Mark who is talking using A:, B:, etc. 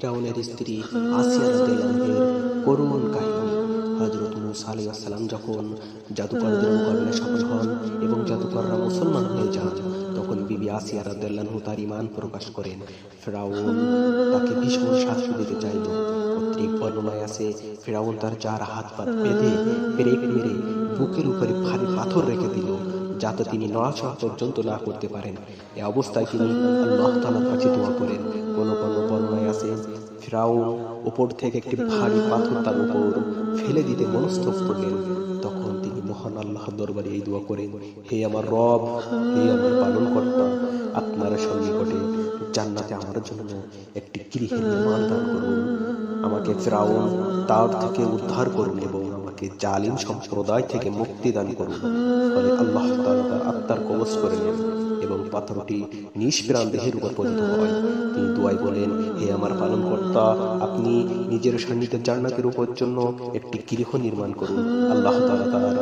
A: ফিরাউনের স্ত্রী আসিয়া রাদিয়াল্লাহু করুণ কাহিনী। হযরত মুসা আলাইহিস সালাম যখন জাদুকরদের মোকাবিলায় সফল হন এবং জাদুকররা মুসলমান হয়ে যান, তখন বিবি আসিয়া রাদিয়াল্লাহু তার ঈমান প্রকাশ করেন। ফিরাউন তাকে ভীষণ শাস্তি দিতে চাইল। কর্তৃক বর্ণনায় আছে ফেরাউন তার চার হাত পা বেঁধে ব্রেক মেরে বুকের উপরে ভারী পাথর রেখে দিল, যাতে তিনি নড়াচড়া পর্যন্ত না করতে পারেন। এ অবস্থায় তিনি আল্লাহ তালার কাছে দোয়া করেন। কোনো ফেরাউন উপর থেকে একটি ভারী পাথর তার উপর ফেলে দিতে মনস্থ করলেন। তখন তিনি মহান আল্লাহ দরবারে এই দোয়া করেন, হে আমার রব, হে আমার পালন কর্তা আপনার সন্নিকটে জান্নাতে আমার জন্য একটি গৃহের নির্মাণ দান করুন। আমাকে ফেরাউন তার থেকে উদ্ধার করুন এবং আমাকে জালিম সম্প্রদায় থেকে মুক্তি দান করুন। ফলে আল্লাহ তার আত্মার কবজ করে নেন এবং পাথরটি নিষ্প্রাণ দেহের উপর পতিত হয়। দুয়াই বলেন, হে আমার পালনকর্তা, আপনি নিজের সান্নিধ্যে জান্নাতের উপর জন্য একটি গৃহ নির্মাণ করুন। আল্লাহ তাআলা তার